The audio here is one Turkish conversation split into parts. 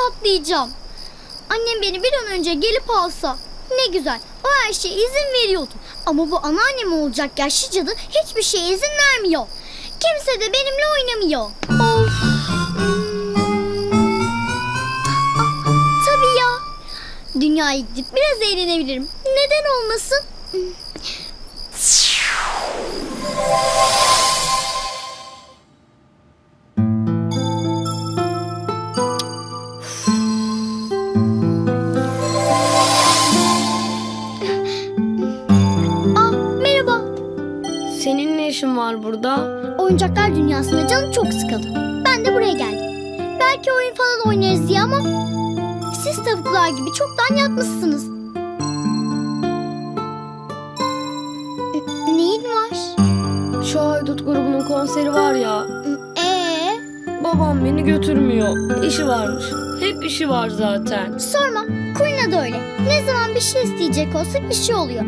patlayacağım. Annem beni bir an önce gelip alsa. Ne güzel. O her şeye izin veriyordu. Ama bu anneannem olacak yaşlı cadı hiçbir şeye izin vermiyor. Kimse de benimle oynamıyor. Of. Tabii ya. Dünyaya gidip biraz eğlenebilirim. Neden olmasın? İşin var burada? Oyuncaklar dünyasında canım çok sıkıldı. Ben de buraya geldim. Belki oyun falan oynarız diye ama siz tavuklar gibi çoktan yatmışsınız. N- Neyin var? Şu haydut grubunun konseri var ya. Ee, Babam beni götürmüyor. İşi varmış. Hep işi var zaten. sorma. Kulina da öyle. Ne zaman bir şey isteyecek olsa bir şey oluyor.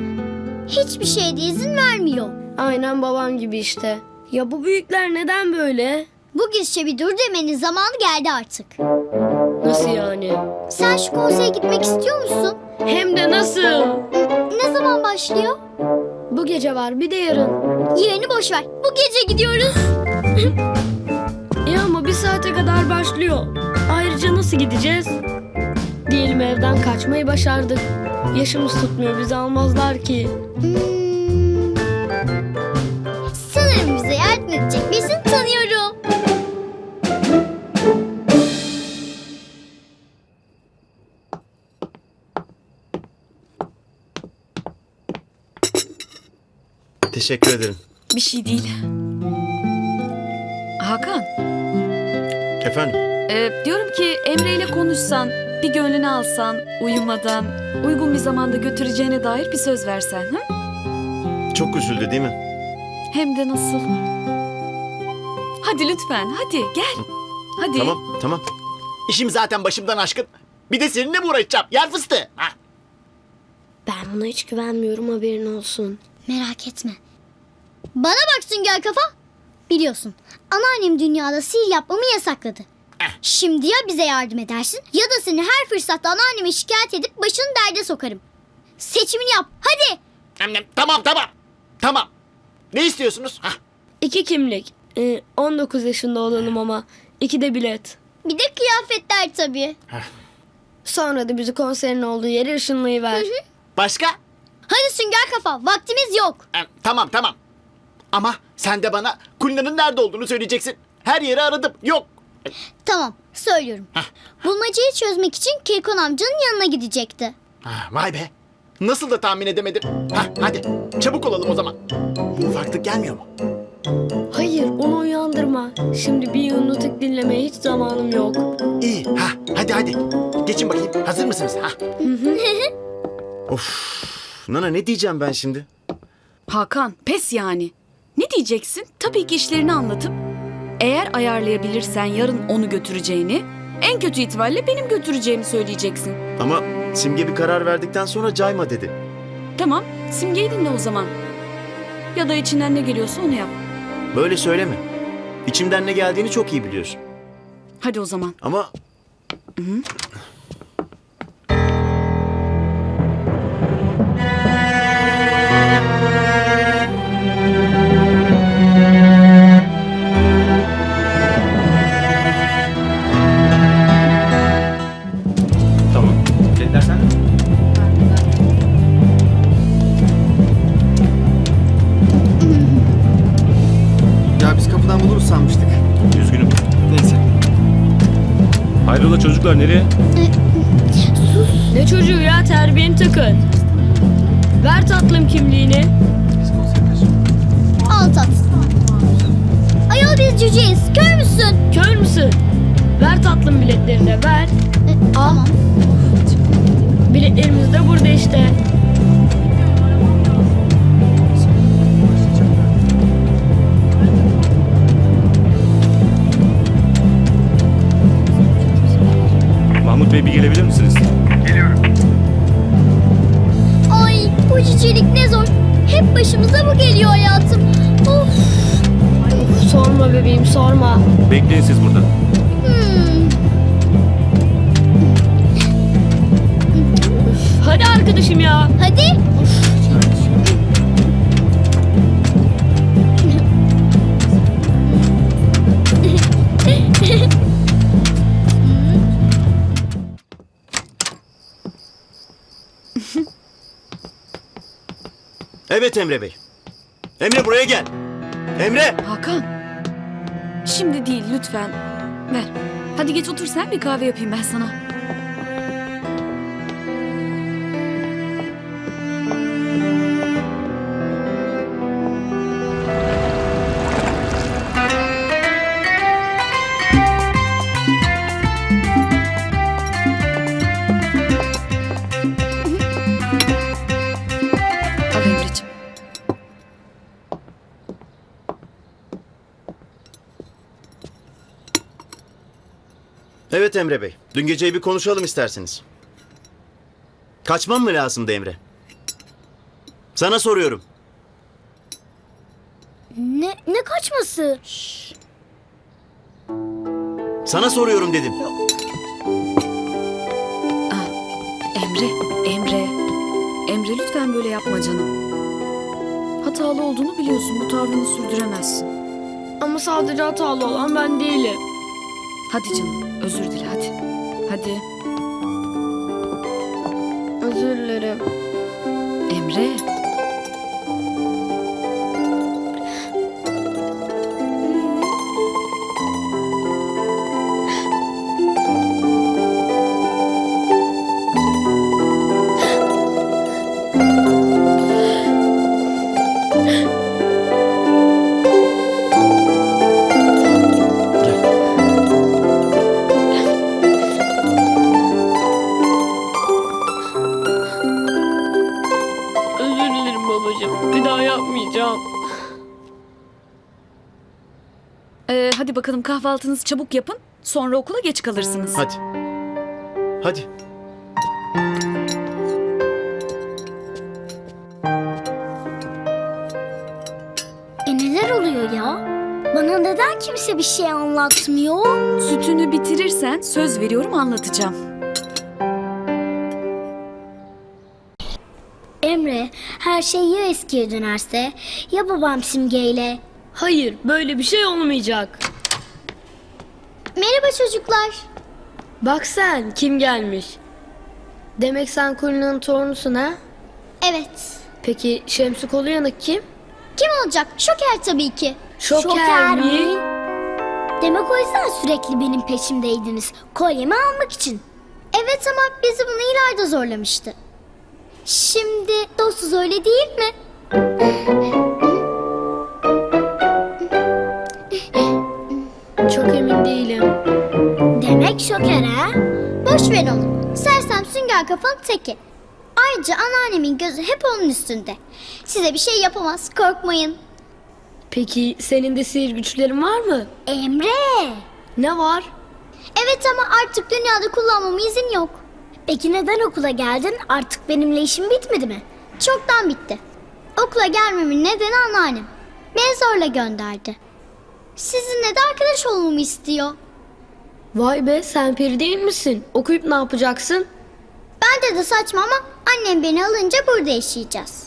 Hiçbir şeye de izin vermiyor. Aynen babam gibi işte. Ya bu büyükler neden böyle? Bu gidişe bir dur demenin zamanı geldi artık. Nasıl yani? Sen şu konsere gitmek istiyor musun? Hem de nasıl? Ne zaman başlıyor? Bu gece var bir de yarın. Yerini boş ver. Bu gece gidiyoruz. İyi ama bir saate kadar başlıyor. Ayrıca nasıl gideceğiz? Diyelim evden kaçmayı başardık. Yaşımız tutmuyor bizi almazlar ki. Hmm. Sanırım bize yardım edecek birisini tanıyorum. Teşekkür ederim. Bir şey değil. Hakan, Efendim? e, diyorum ki Emre ile konuşsan, bir gönlünü alsan, uyumadan, uygun bir zamanda götüreceğine dair bir söz versen. Hı? Çok üzüldü değil mi? Hem de nasıl? Hadi lütfen, hadi gel. Hadi. Tamam, tamam. İşim zaten başımdan aşkın. Bir de seninle mi uğraşacağım? Yer fıstığı. Ha. Ben buna hiç güvenmiyorum haberin olsun. Merak etme. Bana bak Sünger Kafa. Biliyorsun anneannem dünyada sihir yapmamı yasakladı. Şimdi ya bize yardım edersin ya da seni her fırsatta anneanneme şikayet edip başını derde sokarım. Seçimini yap hadi. Tamam tamam. Tamam. Ne istiyorsunuz? Ha. İki kimlik. Ee, 19 yaşında olalım ama. iki de bilet. Bir de kıyafetler tabii. Sonra da bizi konserin olduğu yere ışınlayıver. Başka? Hadi Sünger Kafa vaktimiz yok. Hem, tamam tamam. Ama sen de bana Kulina'nın nerede olduğunu söyleyeceksin. Her yeri aradım. Yok. Tamam söylüyorum. Bulmacayı çözmek için Kirkon amcanın yanına gidecekti. Ha, vay be. Nasıl da tahmin edemedim. Ha, hadi çabuk olalım o zaman. Ufaklık gelmiyor mu? Hayır onu uyandırma. Şimdi bir yunlutuk dinlemeye hiç zamanım yok. İyi. Ha, hadi hadi. Geçin bakayım. Hazır mısınız? Ha. Of. Nana ne diyeceğim ben şimdi? Hakan, pes yani. Ne diyeceksin? Tabii ki işlerini anlatıp, eğer ayarlayabilirsen yarın onu götüreceğini, en kötü ihtimalle benim götüreceğimi söyleyeceksin. Ama Simge bir karar verdikten sonra cayma dedi. Tamam, Simge'yi dinle o zaman. Ya da içinden ne geliyorsa onu yap. Böyle söyleme. İçimden ne geldiğini çok iyi biliyorsun. Hadi o zaman. Ama Tamam. Çocuklar nereye? Ne çocuğu ya terbiyeni takın. Ver tatlım kimliğini. Al tat. Ayol biz cüceyiz. Kör müsün? Kör müsün? Ver tatlım biletlerini de ver. E, tamam. Biletlerimiz de burada işte. Ahmet Bey bir gelebilir misiniz? Geliyorum. Ay bu cicilik ne zor. Hep başımıza bu geliyor hayatım. Of. Ay, sorma bebeğim sorma. Bekleyin siz burada. Hmm. Hadi arkadaşım ya. Hadi. Of. Evet Emre Bey. Emre buraya gel. Emre! Hakan. Şimdi değil lütfen. Ver. Hadi geç otur sen bir kahve yapayım ben sana. Evet Emre Bey. Dün geceyi bir konuşalım isterseniz. Kaçmam mı lazımdı Emre? Sana soruyorum. Ne, ne kaçması? Sana soruyorum dedim. Ah, Emre, Emre. Emre lütfen böyle yapma canım. Hatalı olduğunu biliyorsun. Bu tavrını sürdüremezsin. Ama sadece hatalı olan ben değilim. Hadi canım, özür dile hadi. Hadi. Özür dilerim. Emre. Bakalım kahvaltınızı çabuk yapın. Sonra okula geç kalırsınız. Hadi. Hadi. E neler oluyor ya? Bana neden kimse bir şey anlatmıyor? Sütünü bitirirsen söz veriyorum anlatacağım. Emre, her şey ya eskiye dönerse ya babam simgeyle. Hayır böyle bir şey olmayacak. Çocuklar. Bak sen kim gelmiş. Demek sen Kulina'nın torunusun ha? Evet. Peki Şemsi kolu yanık kim? Kim olacak? Şoker tabii ki. Şoker, mi? Demek o yüzden sürekli benim peşimdeydiniz. Kolyemi almak için. Evet ama bizi bunu İlayda zorlamıştı. Şimdi dostuz öyle değil mi? şoker ha? Boş ver onu. Sersem sünger kafanın teki. Ayrıca anneannemin gözü hep onun üstünde. Size bir şey yapamaz korkmayın. Peki senin de sihir güçlerin var mı? Emre! Ne var? Evet ama artık dünyada kullanmama izin yok. Peki neden okula geldin? Artık benimle işim bitmedi mi? Çoktan bitti. Okula gelmemin nedeni anneannem. Beni zorla gönderdi. Sizinle de arkadaş olmamı istiyor. Vay be sen peri değil misin? Okuyup ne yapacaksın? Bence de saçma ama annem beni alınca burada yaşayacağız.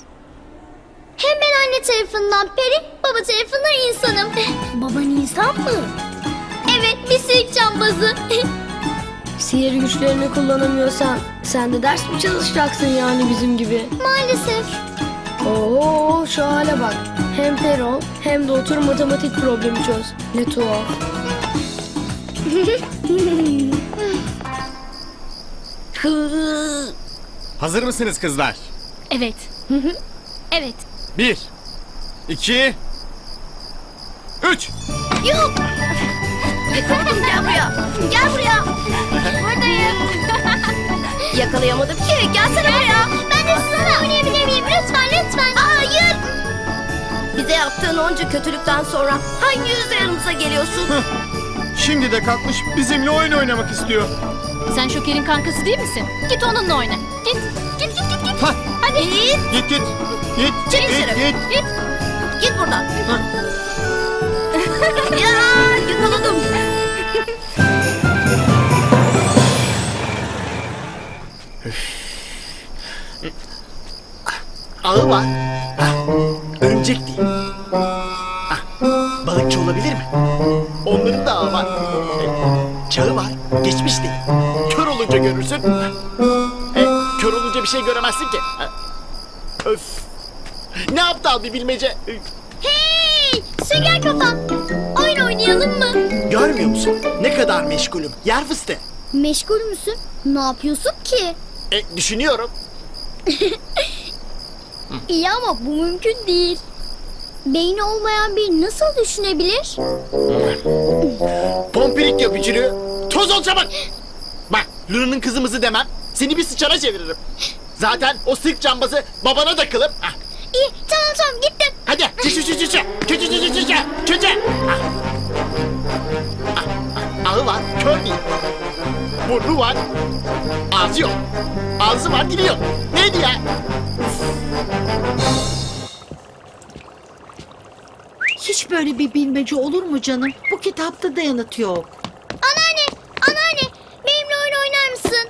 Hem ben anne tarafından peri, baba tarafından insanım. Baban insan mı? Evet, bir sirk cambazı. Sihir güçlerini kullanamıyorsan sen de ders mi çalışacaksın yani bizim gibi? Maalesef. Oo şu hale bak. Hem peri ol hem de otur matematik problemi çöz. Ne tuhaf. Hazır mısınız kızlar? Evet. Evet. Bir, iki, üç. Yok. Yakaladım gel buraya. Gel buraya. Buradayım. Yakalayamadım ki. Gelsene buraya. Ben de sizinle oynayabilir miyim? Lütfen lütfen. Hayır. Bize yaptığın onca kötülükten sonra hangi yüzle yanımıza geliyorsun? Şimdi de kalkmış bizimle oyun oynamak istiyor. Sen Şoker'in kankası değil misin? Git onunla oyna. Git. Git git git git. Hah. Hadi. Git. Git git. Git. Çık git, dışarı. git. Git. Git buradan. ya yakaladım. ağı var. Hah, örümcek değil. Hah, balıkçı olabilir mi? Onların da var. Çağı var. Geçmiş değil. Kör olunca görürsün. E, kör olunca bir şey göremezsin ki. Öf. Ne aptal bir bilmece. Hey! Sünger kafa. Oyun oynayalım mı? Görmüyor musun? Ne kadar meşgulüm. Yer fıstığı. Meşgul müsün? Ne yapıyorsun ki? E, düşünüyorum. İyi ama bu mümkün değil. Beyni olmayan biri nasıl düşünebilir? Pompirik yapıcılığı. Toz ol çabuk. Bak Luna'nın kızımızı demem. Seni bir sıçara çeviririm. Zaten o sırk cambazı babana da kılım. Ah, İyi tamam tamam gittim. hadi çü çü. Çü çü. Ah. Ah, ah, Ağı var, kör değil. Burnu var, ağzı yok. Ağzı var, dili yok. Neydi ya? Hiç böyle bir bilmece olur mu canım? Bu kitapta da yanıt yok. Anneanne, anneanne benimle oyun oynar mısın?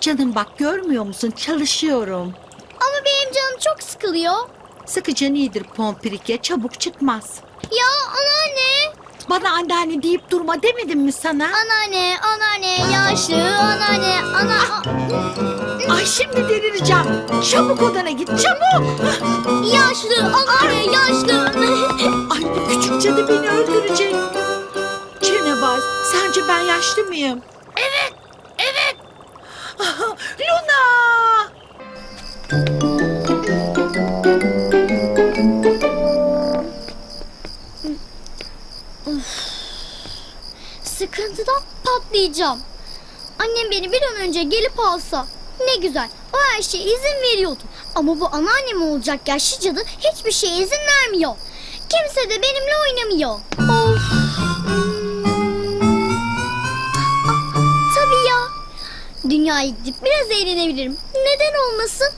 Canım bak görmüyor musun? Çalışıyorum. Ama benim canım çok sıkılıyor. Sıkıcan iyidir pompirike çabuk çıkmaz. Ya anneanne, Bana anneanne deyip durma demedim mi sana? anneanne, anneanne, yaşlı, anneanne, ana... Ay şimdi delireceğim. Çabuk odana git çabuk. Yaşlı, anneanne, yaşlı. Ay bu küçük cadı beni öldürecek. Çenebaz sence ben yaşlı mıyım? Evet, evet. Luna! Sıkıntıdan patlayacağım. Annem beni bir an önce gelip alsa. Ne güzel. O her şeye izin veriyordu. Ama bu anneannem olacak yaşlı cadı hiçbir şeye izin vermiyor. Kimse de benimle oynamıyor. Of. Tabii ya. Dünyaya gidip biraz eğlenebilirim. Neden olmasın?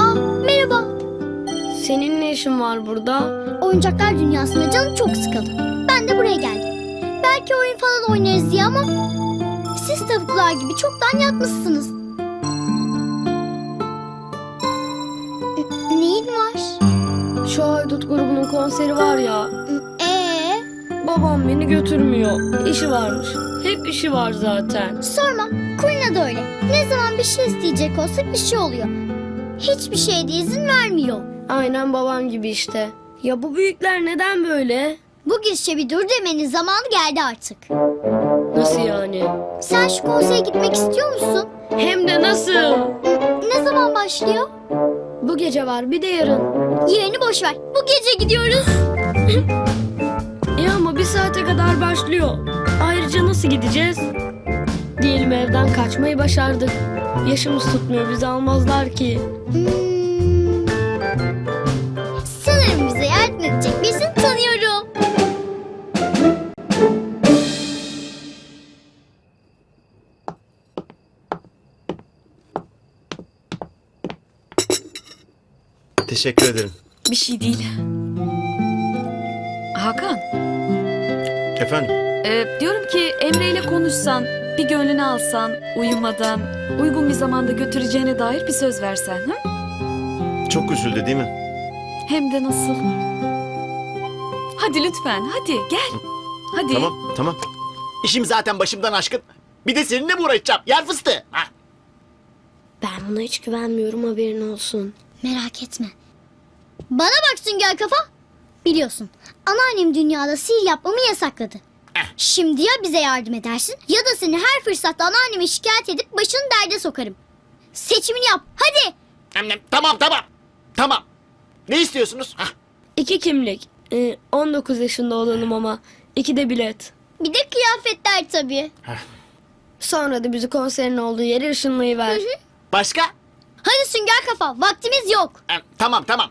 Aa, merhaba. Senin ne işin var burada? Oyuncaklar dünyasında canım çok sıkıldı. Ben de buraya geldim. Belki oyun falan oynarız diye ama siz tavuklar gibi çoktan yatmışsınız. Neyin var? Şu haydut grubunun konseri var ya. Ee, Babam beni götürmüyor. İşi varmış. Hep işi var zaten. sorma. Kulina da öyle. Bir şey isteyecek olsa bir şey oluyor. Hiçbir şeyde izin vermiyor. Aynen babam gibi işte. Ya bu büyükler neden böyle? Bu gidişe bir dur demenin zamanı geldi artık. Nasıl yani? Sen şu konsere gitmek istiyor musun? Hem de nasıl? Ne zaman başlıyor? Bu gece var bir de yarın. Yerini boş ver. Bu gece gidiyoruz. İyi ama bir saate kadar başlıyor. Ayrıca nasıl gideceğiz? Diyelim evden kaçmayı başardık. Yaşımız tutmuyor bizi almazlar ki. Hmm. Sanırım bize yardım edecek birisini tanıyorum. Teşekkür ederim. Bir şey değil. Hakan, Efendim? e, diyorum ki Emre ile konuşsan, bir gönlünü alsan, uyumadan, uygun bir zamanda götüreceğine dair bir söz versen. Hı? Çok üzüldü değil mi? Hem de nasıl? Hadi lütfen, hadi gel. Hadi. Tamam, tamam. İşim zaten başımdan aşkın. Bir de seninle mi uğraşacağım? Yer fıstığı. Ha. Ben buna hiç güvenmiyorum haberin olsun. Merak etme. Bana bak Sünger Kafa. Biliyorsun anneannem dünyada sihir yapmamı yasakladı. Şimdi ya bize yardım edersin ya da seni her fırsatta anneanneme şikayet edip başını derde sokarım. Seçimini yap hadi. De- Tamam tamam. Tamam. Ne istiyorsunuz? Ha. İki kimlik. Ee, 19 yaşında olalım ama. iki de bilet. Bir de kıyafetler tabii. Sonra da bizi konserin olduğu yere ışınlayıver. Başka? Hadi Sünger Kafa vaktimiz yok. Hem, tamam tamam.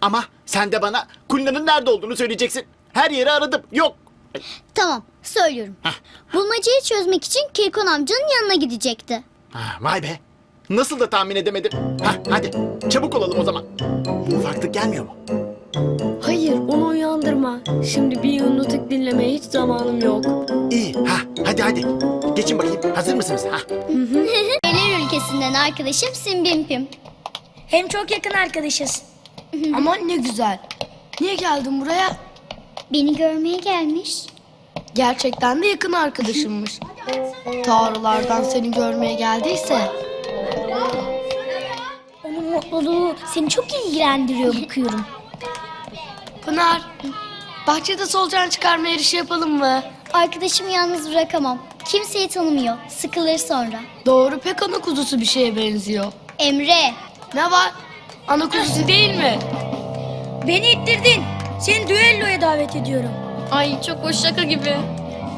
Ama sen de bana Kulina'nın nerede olduğunu söyleyeceksin. Her yeri aradım. Yok. Tamam söylüyorum. Bulmacayı çözmek için Kirkon amcanın yanına gidecekti. Ha, vay be. Nasıl da tahmin edemedim. Hah hadi çabuk olalım o zaman. Ufaklık gelmiyor mu? Hayır onu uyandırma. Şimdi bir nutuk dinlemeye hiç zamanım yok. İyi ha hadi hadi. Geçin bakayım hazır mısınız? Ha? Neler ülkesinden arkadaşım Simbimpim. Hem çok yakın arkadaşız. Aman ne güzel. Niye geldin buraya? Beni görmeye gelmiş. Gerçekten de yakın arkadaşımmış. Tanrılardan seni görmeye geldiyse. Onun mutluluğu seni çok ilgilendiriyor bakıyorum. Pınar, bahçede solucan çıkarma yarışı yapalım mı? Arkadaşımı yalnız bırakamam. Kimseyi tanımıyor. Sıkılır sonra. Doğru pek ana kuzusu bir şeye benziyor. Emre. Ne var? Ana kuzusu değil mi? Beni ittirdin. Seni düelloya davet ediyorum. Ay çok hoş şaka gibi.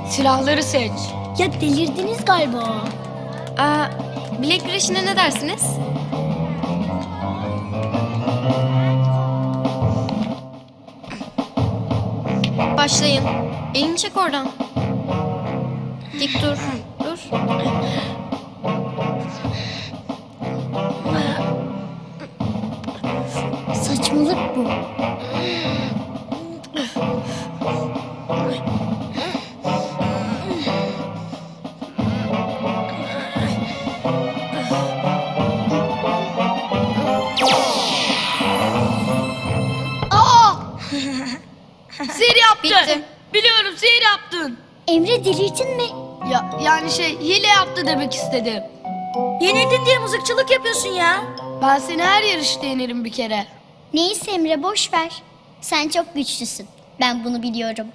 Silahları seç. Ya delirdiniz galiba. Aa, bilek güreşine ne dersiniz? Başlayın. Elini çek oradan. Dik dur. Dur. Saçmalık bu. Emre delirdin mi? Ya yani şey hile yaptı demek istedim. Yenildin diye mızıkçılık yapıyorsun ya. Ben seni her yarışta yenerim bir kere. Neyse Emre boş ver. Sen çok güçlüsün. Ben bunu biliyorum.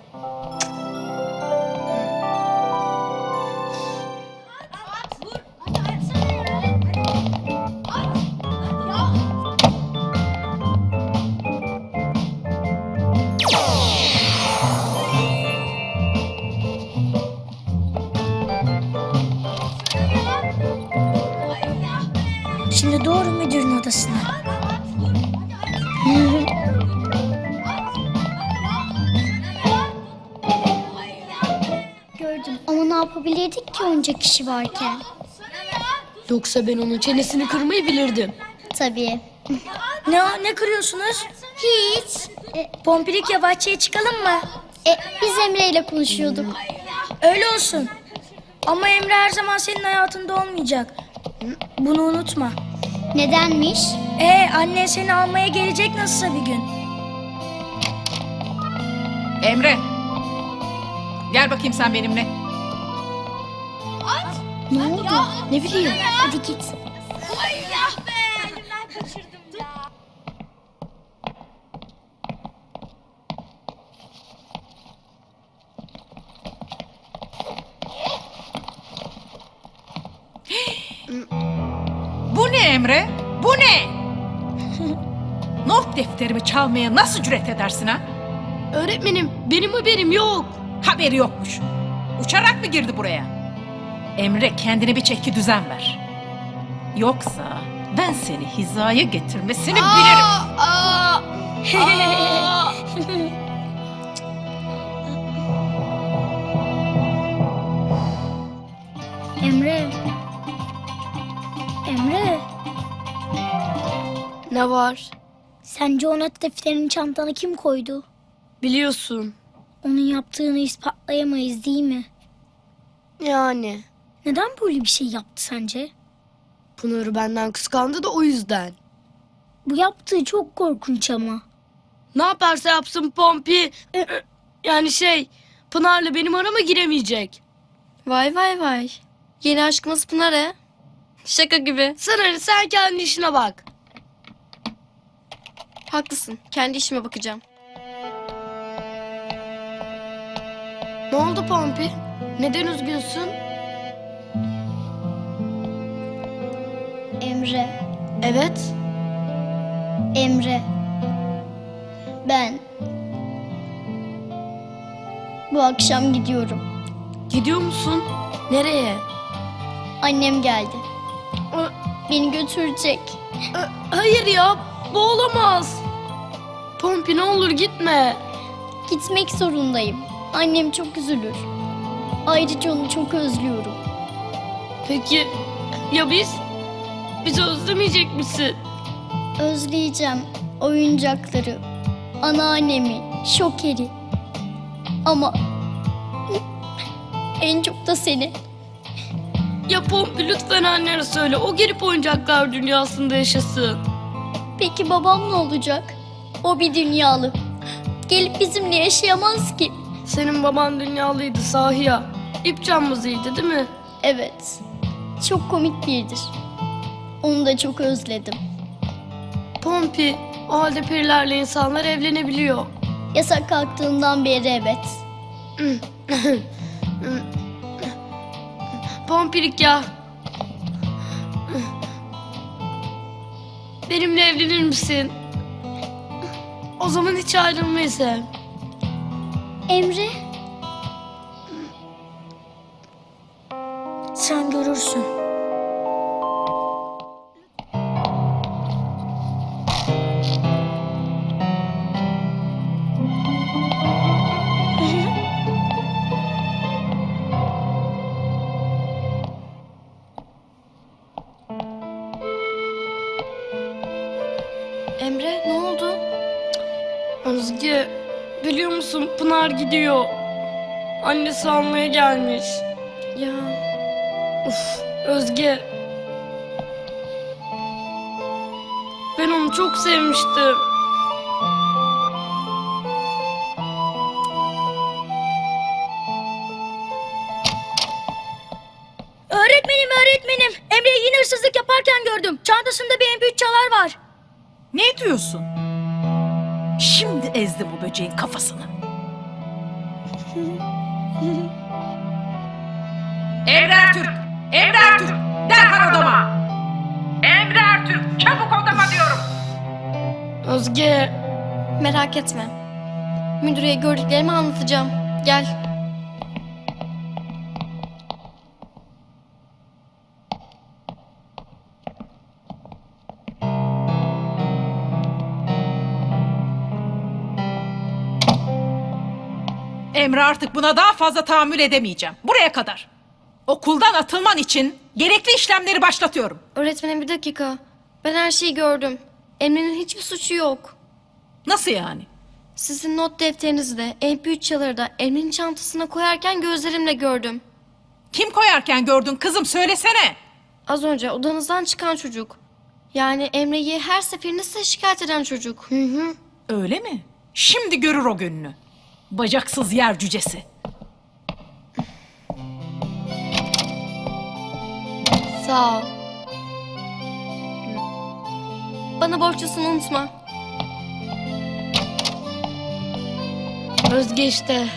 Onca kişi varken? Yoksa ben onun çenesini kırmayı bilirdim. Tabii. Ne ne kırıyorsunuz? Hiç. E, Pompilik ya bahçeye çıkalım mı? e, biz Emre ile konuşuyorduk. Öyle olsun. Ama Emre her zaman senin hayatında olmayacak. Bunu unutma. Nedenmiş? Ee annen seni almaya gelecek nasılsa bir gün. Emre. Gel bakayım sen benimle. Ne oldu? Ne bileyim. Hadi git. Bu ne Emre? Bu ne? Not defterimi çalmaya nasıl cüret edersin ha? Öğretmenim benim haberim yok. Haberi yokmuş. Uçarak mı girdi buraya? Emre kendine bir çeki düzen ver. Yoksa ben seni hizaya getirmesini bilirim. Aa, aa. Emre. Emre. ne var? Sence o not defterini çantana kim koydu? Biliyorsun. Onun yaptığını ispatlayamayız değil mi? Yani. Neden böyle bir şey yaptı sence? Pınar'ı benden kıskandı da o yüzden. Bu yaptığı çok korkunç ama. Ne yaparsa yapsın Pompi. Yani şey Pınar'la benim arama giremeyecek. Vay vay vay. Yeni aşkımız Pınar'a. Şaka gibi. Sana ne, sen kendi işine bak. Haklısın. Kendi işime bakacağım. Ne oldu Pompi? Neden üzgünsün? Emre. Evet. Emre. Ben. Bu akşam gidiyorum. Gidiyor musun? Nereye? Annem geldi. Beni götürecek. Hayır ya, bu olamaz. Pompi ne olur gitme. Gitmek zorundayım. Annem çok üzülür. Ayrıca onu çok özlüyorum. Peki ya biz? Bizi özlemeyecek misin? Özleyeceğim oyuncakları, anneannemi, şokeri. Ama en çok da seni. Ya Pompi lütfen annene söyle. O gelip oyuncaklar dünyasında yaşasın. Peki babam ne olacak? O bir dünyalı. Gelip bizimle yaşayamaz ki. Senin baban dünyalıydı sahi ya. İp cambazıydı değil mi? Evet. Çok komik biridir. Onu da çok özledim. Pompi, o halde perilerle insanlar evlenebiliyor. Yasak kalktığından beri evet. Pompilik ya. Benimle evlenir misin? O zaman hiç ayrılmayız hem. Emre, Sen görürsün. Pınar gidiyor. Annesi almaya gelmiş. Ya. Uf Özge. Ben onu çok sevmiştim. Öğretmenim öğretmenim. Emre'yi yine hırsızlık yaparken gördüm. Çantasında bir MP3 çalar var. Ne diyorsun? Şimdi ezdi bu böceğin kafasını. Emre Ertürk! Emre Ertürk! Derhal odama! Emre Ertürk! Çabuk odama diyorum! Özge Merak etme. Müdüreye gördüklerimi anlatacağım. Gel. Emre artık buna daha fazla tahammül edemeyeceğim. Buraya kadar. Okuldan atılman için gerekli işlemleri başlatıyorum. Öğretmenim bir dakika. Ben her şeyi gördüm. Emre'nin hiçbir suçu yok. Nasıl yani? Sizin not defterinizi de MP3 çaları da Emre'nin çantasına koyarken gözlerimle gördüm. Kim koyarken gördün kızım söylesene. Az önce odanızdan çıkan çocuk. Yani Emre'yi her seferinde size şikayet eden çocuk. Hı hı. Öyle mi? Şimdi görür o gününü. Bacaksız yer cücesi. Sağ ol. Bana borçlusunu unutma. Özge işte.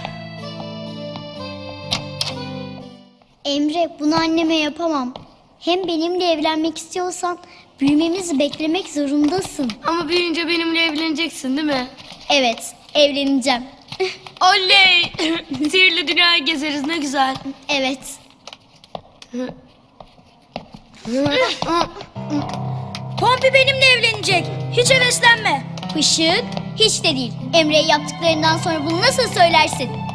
Emre bunu anneme yapamam. Hem benimle evlenmek istiyorsan büyümemizi beklemek zorundasın. Ama büyüyünce benimle evleneceksin değil mi? Evet, evleneceğim. Oley! Sihirli dünyayı gezeriz ne güzel. Evet. Pompi benimle evlenecek. Hiç heveslenme. Pışık hiç de değil. Emre'ye yaptıklarından sonra bunu nasıl söylersin?